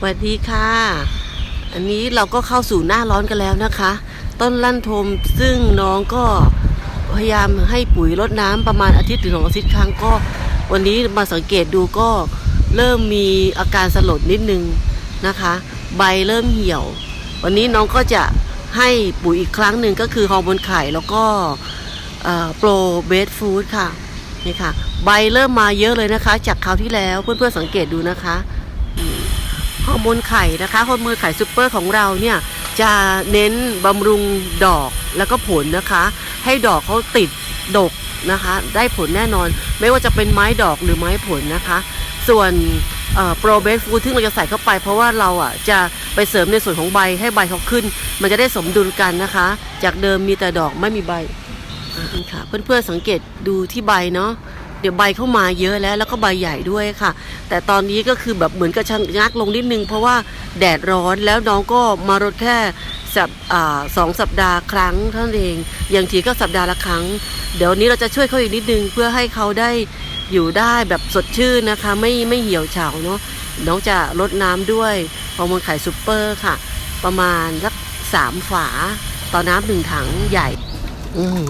สวัสดีค่ะ อันนี้เราก็เข้าสู่หน้าร้อนกันแล้วนะคะ ต้นลั่นทมซึ่งน้องก็พยายามให้ปุ๋ยรดน้ำประมาณอาทิตย์ถึงสองอาทิตย์ครั้งก็ วันนี้มาสังเกตดูก็เริ่มมีอาการสลดนิดนึงนะคะ ใบเริ่มเหี่ยว วันนี้น้องก็จะให้ปุ๋ยอีกครั้งหนึ่งก็คือฮอร์โมนไข่แล้วก็โปรเบสฟู้ดค่ะนี่ค่ะ ใบเริ่มมาเยอะเลยนะคะ จากคราวที่แล้วเพื่อนๆสังเกตดูนะคะ ฮอร์โมนไข่นะคะฮอร์โมนไข่ซูเปอร์ของเราเนี่ยจะเน้นบำรุงดอกแล้วก็ผลนะคะ ให้ดอกเขาติดดกนะคะ ได้ผลแน่นอน ไม่ว่าจะเป็นไม้ดอกหรือไม้ผลนะคะ ส่วนโปรเบสฟูดที่เราจะใส่เข้าไป เพราะว่าเราอะจะไปเสริมในส่วนของใบให้ใบเขาขึ้น มันจะได้สมดุลกันนะคะ จากเดิมมีแต่ดอกไม่มีใบอ่าค่ะเพื่อนๆสังเกตดูที่ใบเนาะ เดี๋ยวใบเข้ามาเยอะแล้ว แล้วก็ใบใหญ่ด้วยค่ะ แต่ตอนนี้ก็คือแบบเหมือนกับชะงักลงนิดนึง เพราะว่าแดดร้อนแล้วน้องก็มารดแค่สัปอ่าสองสัปดาห์ครั้งเท่านั้นเอง อย่างทีก็สัปดาห์ละครั้ง เดี๋ยวนี้เราจะช่วยเขาอีกนิดนึงเพื่อให้เขาได้อยู่ได้แบบสดชื่นนะคะ ไม่ไม่เหี่ยวเฉาเนาะน้องจะลดน้ำด้วยฮอร์โมนไข่ซูเปอร์ค่ะ ประมาณสักสามฝา ต่อน้ำหนึ่งถังใหญ่ อืม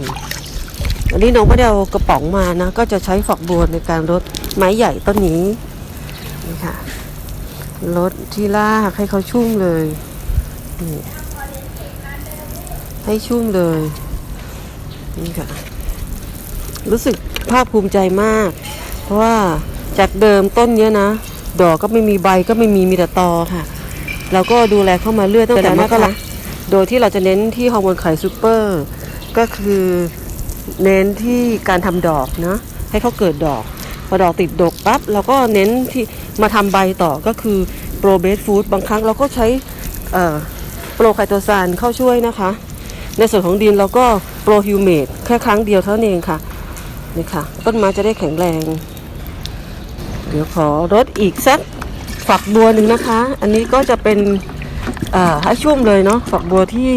อันนี้น้องไม่ได้เอากระป๋องมานะ ก็จะใช้ฝักบัวในการรดไม้ใหญ่ต้นนี้นี่ค่ะรดที่รากให้เขาชุ่มเลยนี่ให้ชุ่มเลยนี่ค่ะรู้สึกภาคภูมิใจมาก เพราะว่าจากเดิมต้นเนี้ยนะ ดอกก็ไม่มีใบก็ไม่มีมีแต่ตอค่ะ เราก็ดูแลเข้ามาเรื่อยตั้งแต่มกราโดยที่เราจะเน้นที่ฮอร์โมนไข่ซูเปอร์ ก็คือ เน้นที่การทำดอกนะให้เขาเกิดดอก พอดอกติดดกปั๊บเราก็เน้นที่มาทำใบต่อก็คือโปรเบสฟู้ดบางครั้งเราก็ใช้โปรไคโตซานเข้าช่วยนะคะ ในส่วนของดินเราก็โปรฮิวเมดแค่ครั้งเดียวเท่านั้นเองค่ะนี่ค่ะ ต้นไม้จะได้แข็งแรง เดี๋ยวขอรดอีกสักฝักบัวหนึ่งนะคะ อันนี้ก็จะเป็นให้ชุ่มเลยเนาะฝักบัวที่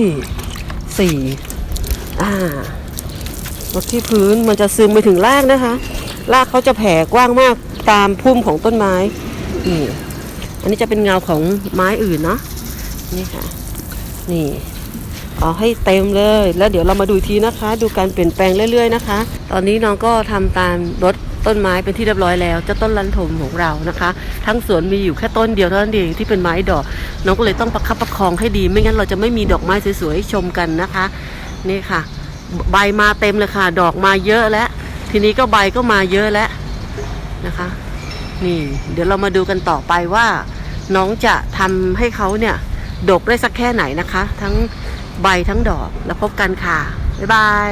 สี่อ่า รดที่พื้นมันจะซึมไปถึงรากนะคะ รากเขาจะแผ่กว้างมากตามพุ่มของต้นไม้นี่อันนี้จะเป็นเงาของไม้อื่นเนาะนี่ค่ะ นี่เอาให้เต็มเลย แล้วเดี๋ยวเรามาดูทีนะคะ ดูการเปลี่ยนแปลงเรื่อยๆนะคะ ตอนนี้น้องก็ทำตามรถต้นไม้เป็นที่เรียบร้อยแล้ว เจ้าต้นลันทมของเรานะคะ ทั้งสวนมีอยู่แค่ต้นเดียวเท่านั้นเองที่เป็นไม้ดอก น้องก็เลยต้องประคับประคองให้ดี ไม่งั้นเราจะไม่มีดอกไม้สวยๆให้ชมกันนะคะ นี่ค่ะ ใบมาเต็มเลยค่ะ ดอกมาเยอะแล้ว ทีนี้ก็ใบก็มาเยอะแล้วนะคะ นี่ เดี๋ยวเรามาดูกันต่อไปว่า น้องจะทำให้เขาเนี่ย ดกได้สักแค่ไหนนะคะ ทั้งใบทั้งดอก แล้วพบกันค่ะ บ๊ายบาย